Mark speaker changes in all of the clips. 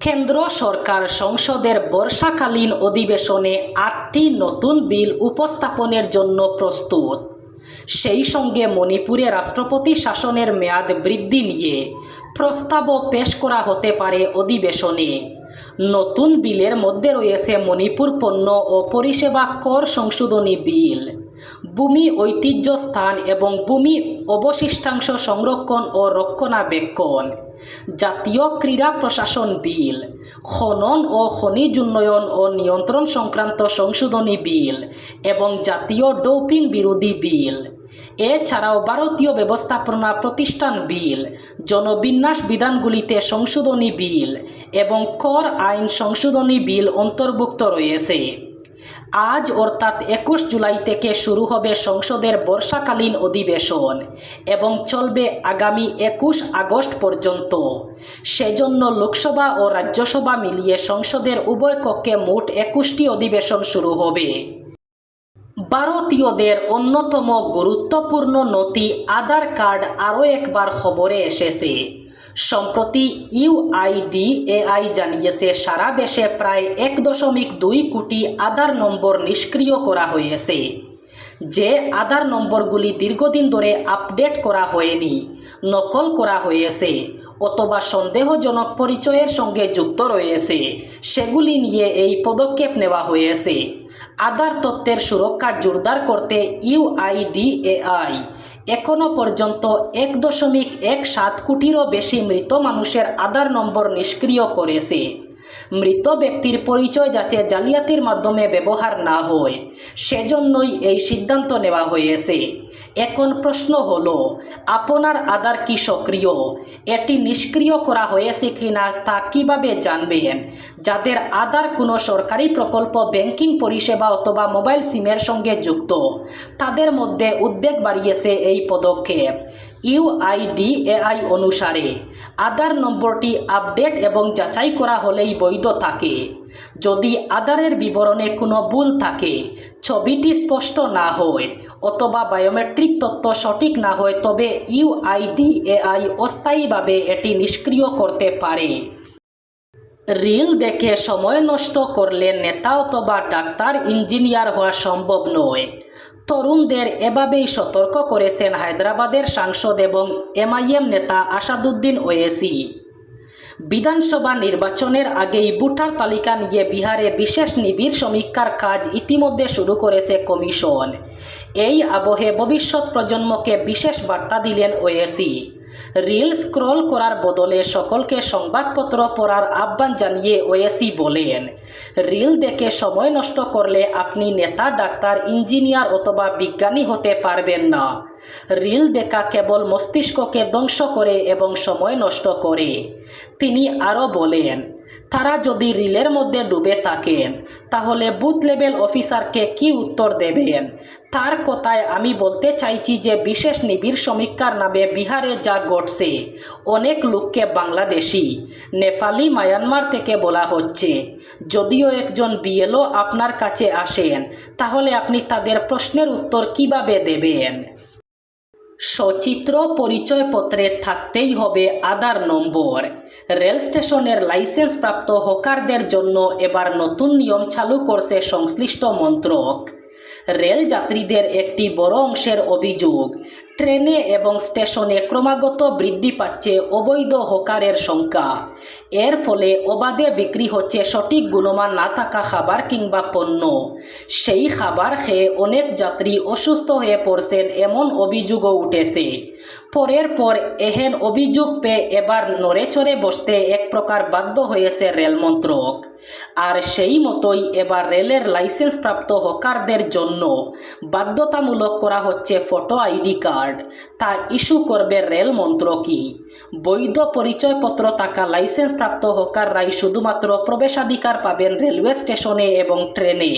Speaker 1: কেন্দ্র সরকার সংসদের বর্ষাকালীন অধিবেশনে আটটি নতুন বিল উপস্থাপনের জন্য প্রস্তুত। সেই সঙ্গে মণিপুরে রাষ্ট্রপতি শাসনের মেয়াদ বৃদ্ধি নিয়ে প্রস্তাবও পেশ করা হতে পারে অধিবেশনে। নতুন বিলের মধ্যে রয়েছে মণিপুর পণ্য ও পরিষেবা কর সংশোধনী বিল। ভূমি ঐতিহ্য স্থান এবং ভূমি অবশিষ্টাংশ সংরক্ষণ ও রক্ষণাবেক্ষণ। জাতীয় ক্রীড়া প্রশাসন বিল, খনন ও খনিজ উন্নয়ন ও নিয়ন্ত্রণ সংক্রান্ত সংশোধনী বিল এবং জাতীয় ডোপিং বিরোধী বিল। এছাড়াও ভারতীয় ব্যবস্থাপনা প্রতিষ্ঠান বিল, জনবিন্যাস বিধানগুলিতে সংশোধনী বিল এবং কর আইন সংশোধনী বিল অন্তর্ভুক্ত রয়েছে। আজ অর্থাৎ একুশ জুলাই থেকে শুরু হবে সংসদের বর্ষাকালীন অধিবেশন এবং চলবে আগামী একুশ আগস্ট পর্যন্ত। সেজন্য লোকসভা ও রাজ্যসভা মিলিয়ে সংসদের উভয় কক্ষে মোট একুশটি অধিবেশন শুরু হবে। ভারতীয়দের অন্যতম গুরুত্বপূর্ণ নথি আধার কার্ড আরও একবার খবরে এসেছে। সম্প্রতি ইউআইডিএআই জানিয়েছে, সারা দেশে প্রায় এক দশমিক দুই কোটি আধার নম্বর নিষ্ক্রিয় করা হয়েছে। যে আধার নম্বরগুলি দীর্ঘদিন ধরে আপডেট করা হয়নি, নকল করা হয়েছে। অথবা সন্দেহজনক পরিচয়ের সঙ্গে যুক্ত রয়েছে। সেগুলি নিয়ে এই পদক্ষেপ নেওয়া হয়েছে। আধার তথ্যের সুরক্ষা জোরদার করতে ইউআইডিএআই এখনও পর্যন্ত এক দশমিক এক সাত কোটিরও বেশি মৃত মানুষের আধার নম্বর নিষ্ক্রিয় করেছে। মৃত ব্যক্তির পরিচয় যাতে জালিয়াতির মাধ্যমে ব্যবহার না হয়, সেজন্যই এই সিদ্ধান্ত নেওয়া হয়েছে। এখন প্রশ্ন হলো, আপনার আধার কি সক্রিয়? এটি নিষ্ক্রিয় করা হয়েছে কিনা তা কীভাবে জানবেন? যাদের আধার কোনো সরকারি প্রকল্প, ব্যাংকিং পরিষেবা অথবা মোবাইল সিমের সঙ্গে যুক্ত, তাদের মধ্যে উদ্বেগ বাড়িয়েছে এই পদক্ষেপ। ইউআইডিএআই অনুসারে আধার নম্বরটি আপডেট এবং যাচাই করা হলেই বৈধ থাকে। যদি আধারের বিবরণে কোনো ভুল থাকে, ছবিটি স্পষ্ট না হয় অথবা বায়োমেট্রিক তথ্য সঠিক না হয়, তবে ইউআইডিএআই অস্থায়ীভাবে এটি নিষ্ক্রিয় করতে পারে। রিল দেখে সময় নষ্ট করলে নেতা অথবা ডাক্তার, ইঞ্জিনিয়ার হওয়া সম্ভব নয়। তরুণদের এভাবেই সতর্ক করেছেন হায়দ্রাবাদের সাংসদ এবং এমআইএম নেতা আসাদুদ্দিন ওয়েসি। বিধানসভা নির্বাচনের আগেই ভোটার তালিকা নিয়ে বিহারে বিশেষ নিবিড় সমীক্ষার কাজ ইতিমধ্যে শুরু করেছে কমিশন। এই আবহে ভবিষ্যৎ প্রজন্মকে বিশেষ বার্তা দিলেন ওয়েসি। রিল স্ক্রল করার বদলে সকলকে সংবাদপত্র পড়ার আহ্বান জানিয়ে ওয়েসি বলেন, রিল দেখে সময় নষ্ট করলে আপনি নেতা, ডাক্তার, ইঞ্জিনিয়ার অথবা বিজ্ঞানী হতে পারবেন না। রিল দেখা কেবল মস্তিষ্ককে ধ্বংস করে এবং সময় নষ্ট করে। তিনি আরও বলেন তারা যদি রিলের মধ্যে ডুবে থাকেন, তাহলে বুথ লেভেল অফিসারকে কি উত্তর দেবেন? তার কথায় আমি বলতে চাইছি যে বিশেষ নিবিড় সমীক্ষার নামে বিহারে যা ঘটছে, অনেক লোককে বাংলাদেশি, নেপালি, মায়ানমার থেকে বলা হচ্ছে। যদিও একজন বিএলও আপনার কাছে আসেন, তাহলে আপনি তাদের প্রশ্নের উত্তর কীভাবে দেবেন? সচিত্র পরিচয়পত্রে থাকতেই হবে আধার নম্বর। রেল স্টেশনের লাইসেন্স প্রাপ্ত হকারদের জন্য এবার নতুন নিয়ম চালু করছে সংশ্লিষ্ট মন্ত্রক। রেল যাত্রীদের একটি বড় অংশের অভিযোগ। ট্রেনে এবং স্টেশনে ক্রমাগত বৃদ্ধি পাচ্ছে অবৈধ হকারের সংখ্যা। এর ফলে অবাধে বিক্রি হচ্ছে সঠিক গুণমান না থাকা খাবার কিংবা পণ্য। সেই খাবার খেয়ে অনেক যাত্রী অসুস্থ হয়ে পড়ছেন এমন অভিযোগও উঠেছে। পরের পর এহেন অভিযোগ পেয়ে এবার নড়েচড়ে বসতে এক প্রকার বাধ্য হয়েছে রেল মন্ত্রক আর সেই মতোই এবার রেলের লাইসেন্সপ্রাপ্ত হকারদের জন্য বাধ্যতামূলক করা হচ্ছে ফটো আইডি কার্ড। তা ইস্যু করবে রেল মন্ত্রকই। বৈধ পরিচয়পত্র থাকা লাইসেন্স লাইসেন্সপ্রাপ্ত হকাররাই শুধুমাত্র প্রবেশাধিকার পাবেন রেলওয়ে স্টেশনে এবং ট্রেনে।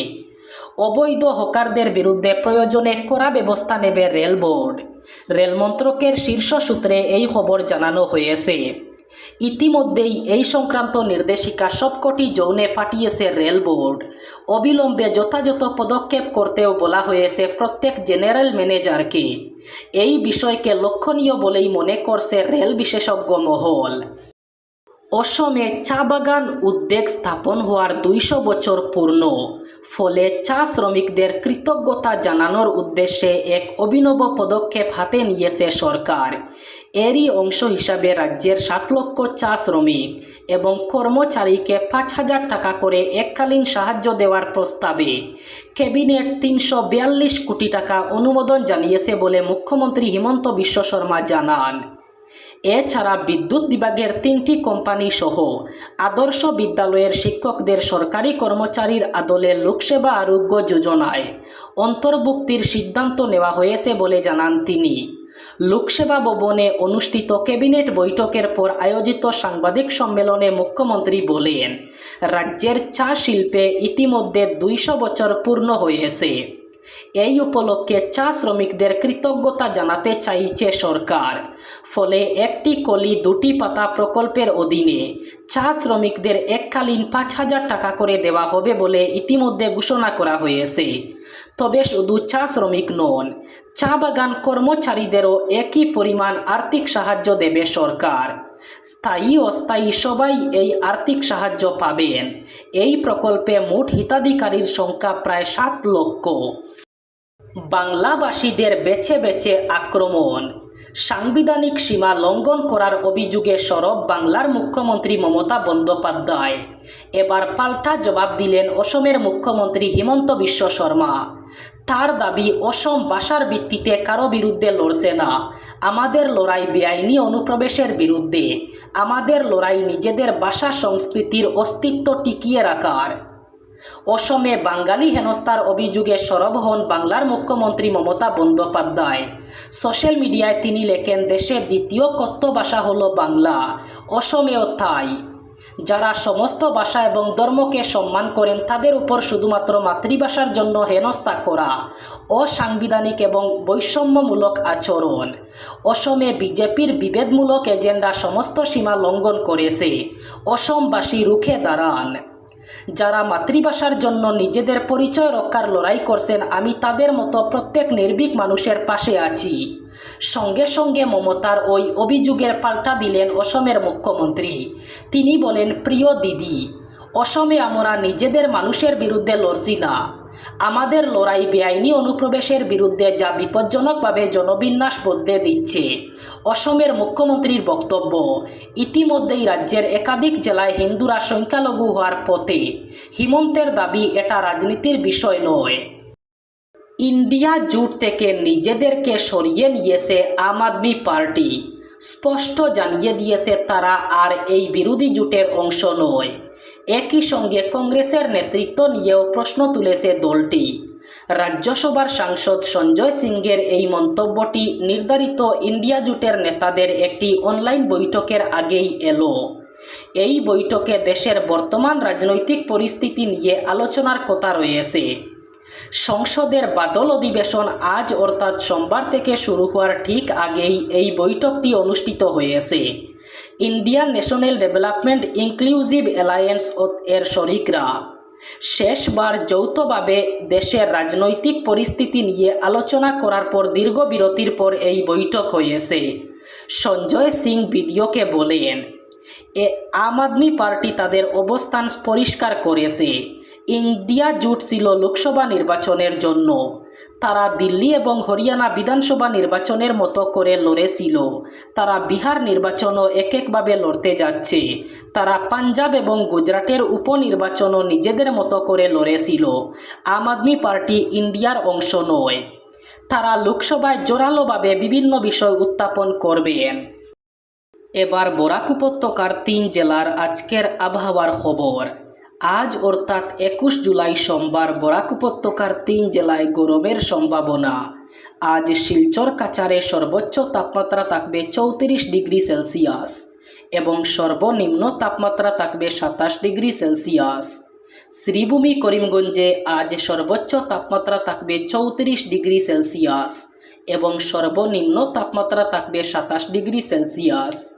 Speaker 1: অবৈধ হকারদের বিরুদ্ধে প্রয়োজনে করা ব্যবস্থা নেবে রেল বোর্ড। রেল মন্ত্রকের শীর্ষ সূত্রে এই খবর জানানো হয়েছে। ইতিমধ্যেই এই সংক্রান্ত নির্দেশিকা সবকটি যৌনে পাঠিয়েছে রেল বোর্ড। অবিলম্বে যথাযথ পদক্ষেপ করতেও বলা হয়েছে প্রত্যেক জেনারেল ম্যানেজারকে। এই বিষয়কে লক্ষণীয় বলেই মনে করছে রেল বিশেষজ্ঞ মহল। অসমে চা বাগান উদ্যোগ স্থাপন হওয়ার দুইশো বছর পূর্ণ ফলে চা শ্রমিকদের কৃতজ্ঞতা জানানোর উদ্দেশ্যে এক অভিনব পদক্ষেপ হাতে নিয়েছে সরকার এরই অংশ হিসাবে রাজ্যের সাত লক্ষ চা শ্রমিক এবং কর্মচারীকে পাঁচ হাজার টাকা করে এককালীন সাহায্য দেওয়ার প্রস্তাবে ক্যাবিনেট তিনশো বিয়াল্লিশ কোটি টাকা অনুমোদন জানিয়েছে বলে মুখ্যমন্ত্রী হিমন্ত বিশ্ব শর্মা জানান। এছাড়া বিদ্যুৎ বিভাগের তিনটি কোম্পানি সহ আদর্শ বিদ্যালয়ের শিক্ষকদের সরকারি কর্মচারীর আদলে লোকসেবা আরোগ্য যোজনায় অন্তর্ভুক্তির সিদ্ধান্ত নেওয়া হয়েছে বলে জানান তিনি। লোকসেবা ভবনে অনুষ্ঠিত ক্যাবিনেট বৈঠকের পর আয়োজিত সাংবাদিক সম্মেলনে মুখ্যমন্ত্রী বলেন, রাজ্যের চা শিল্পে ইতিমধ্যে দুইশো বছর পূর্ণ হয়েছে। এই উপলক্ষে চা শ্রমিকদের কৃতজ্ঞতা জানাতে চাইছে সরকার। ফলে একটি কলি দুটি পাতা প্রকল্পের অধীনে চা শ্রমিকদের এককালীন পাঁচ হাজার টাকা করে দেওয়া হবে বলে ইতিমধ্যে ঘোষণা করা হয়েছে। তবে শুধু চা শ্রমিক নন, চা বাগান কর্মচারীদেরও একই পরিমাণ আর্থিক সাহায্য দেবে সরকার। স্থায়ী অস্থায়ী সবাই এই আর্থিক সাহায্য পাবেন। এই প্রকল্পে মোট হিতাধিকারীর সংখ্যা প্রায় সাত লক্ষ। বাংলাভাষীদের বেছে বেছে আক্রমণ। সাংবিধানিক সীমা লঙ্ঘন করার অভিযোগে সরব বাংলার মুখ্যমন্ত্রী মমতা বন্দ্যোপাধ্যায়। এবার পাল্টা জবাব দিলেন অসমের মুখ্যমন্ত্রী হিমন্ত বিশ্ব শর্মা। তার দাবি, অসম ভাষার ভিত্তিতে কারও বিরুদ্ধে লড়ছে না। আমাদের লড়াই বেআইনি অনুপ্রবেশের বিরুদ্ধে। আমাদের লড়াই নিজেদের ভাষা সংস্কৃতির অস্তিত্ব টিকিয়ে রাখার। অসমে বাঙালি হেনস্থার অভিযোগে সরব হন বাংলার মুখ্যমন্ত্রী মমতা বন্দ্যোপাধ্যায়। সোশ্যাল মিডিয়ায় তিনি লেখেন দেশের দ্বিতীয় কথ্য ভাষা হল বাংলা অসমেও তাই যারা সমস্ত ভাষা এবং ধর্মকে সম্মান করেন তাদের উপর শুধুমাত্র মাতৃভাষার জন্য হেনস্থা করা, অসাংবিধানিক এবং বৈষম্যমূলক আচরণ। অসমে বিজেপির বিভেদমূলক এজেন্ডা সমস্ত সীমা লঙ্ঘন করেছে। অসমবাসী রুখে দাঁড়ান। যারা মাতৃভাষার জন্য নিজেদের পরিচয় রক্ষার লড়াই করছেন, আমি তাদের মতো প্রত্যেক নির্ভীক মানুষের পাশে আছি। সঙ্গে সঙ্গে মমতার ওই অভিযোগের পাল্টা দিলেন অসমের মুখ্যমন্ত্রী। তিনি বলেন, প্রিয় দিদি, অসমে আমরা নিজেদের মানুষের বিরুদ্ধে লড়ছি না। আমাদের লড়াই বেআইনি অনুপ্রবেশের বিরুদ্ধে যা বিপজ্জনকভাবে জনবিন্যাস বদলে দিচ্ছে, অসমের মুখ্যমন্ত্রীর বক্তব্য। ইতিমধ্যেই রাজ্যের একাধিক জেলায় হিন্দুরা সংখ্যালঘু হওয়ার পথে হিমন্তের দাবি এটা রাজনীতির বিষয় নয়। ইন্ডিয়া জুট থেকে নিজেদেরকে সরিয়ে নিয়েছে আম আদমি পার্টি। স্পষ্ট জানিয়ে দিয়েছে তারা আর এই বিরোধী জোটের অংশ নয়। একই সঙ্গে কংগ্রেসের নেতৃত্ব নিয়েও প্রশ্ন তুলেছে দলটি। রাজ্যসভার সাংসদ সঞ্জয় সিংয়ের এই মন্তব্যটি নির্ধারিত ইন্ডিয়া জোটের নেতাদের একটি অনলাইন বৈঠকের আগেই এলো। এই বৈঠকে দেশের বর্তমান রাজনৈতিক পরিস্থিতি নিয়ে আলোচনার কথা রয়েছে। সংসদের বাদল অধিবেশন আজ অর্থাৎ সোমবার থেকে শুরু হওয়ার ঠিক আগেই এই বৈঠকটি অনুষ্ঠিত হয়েছে। Indian National Development Inclusive Alliance এর শরিকরা। শেষবার যৌথভাবে দেশের রাজনৈতিক পরিস্থিতি নিয়ে আলোচনা করার পর দীর্ঘ বিরতির পর এই বৈঠক হয়েছে। সঞ্জয় সিং ভিডিওকে বলেন, এ আম আদমি পার্টি তাদের অবস্থান পরিষ্কার করেছে। ইন্ডিয়া জুট ছিল লোকসভা নির্বাচনের জন্য। তারা দিল্লি এবং হরিয়ানা বিধানসভা নির্বাচনের মতো করে লড়েছিল। তারা বিহার নির্বাচনও এক একভাবে লড়তে যাচ্ছে। তারা পাঞ্জাব এবং গুজরাটের উপনির্বাচনও নিজেদের মতো করে লড়েছিল। আম আদমি পার্টি ইন্ডিয়ার অংশ নয়। তারা লোকসভায় জোরালোভাবে বিভিন্ন বিষয় উত্থাপন করবেন। এবার বরাক উপত্যকার তিন জেলার আজকের আবহাওয়ার খবর। আজ অর্থাৎ একুশ জুলাই সোমবার বরাক উপত্যকার তিন জেলায় গরমের সম্ভাবনা। আজ শিলচর কাচারে সর্বোচ্চ তাপমাত্রা থাকবে চৌত্রিশ ডিগ্রি সেলসিয়াস এবং সর্বনিম্ন তাপমাত্রা থাকবে সাতাশ ডিগ্রি সেলসিয়াস। শ্রীভূমি করিমগঞ্জে আজ সর্বোচ্চ তাপমাত্রা থাকবে চৌত্রিশ ডিগ্রি সেলসিয়াস এবং সর্বনিম্ন তাপমাত্রা থাকবে সাতাশ ডিগ্রি সেলসিয়াস।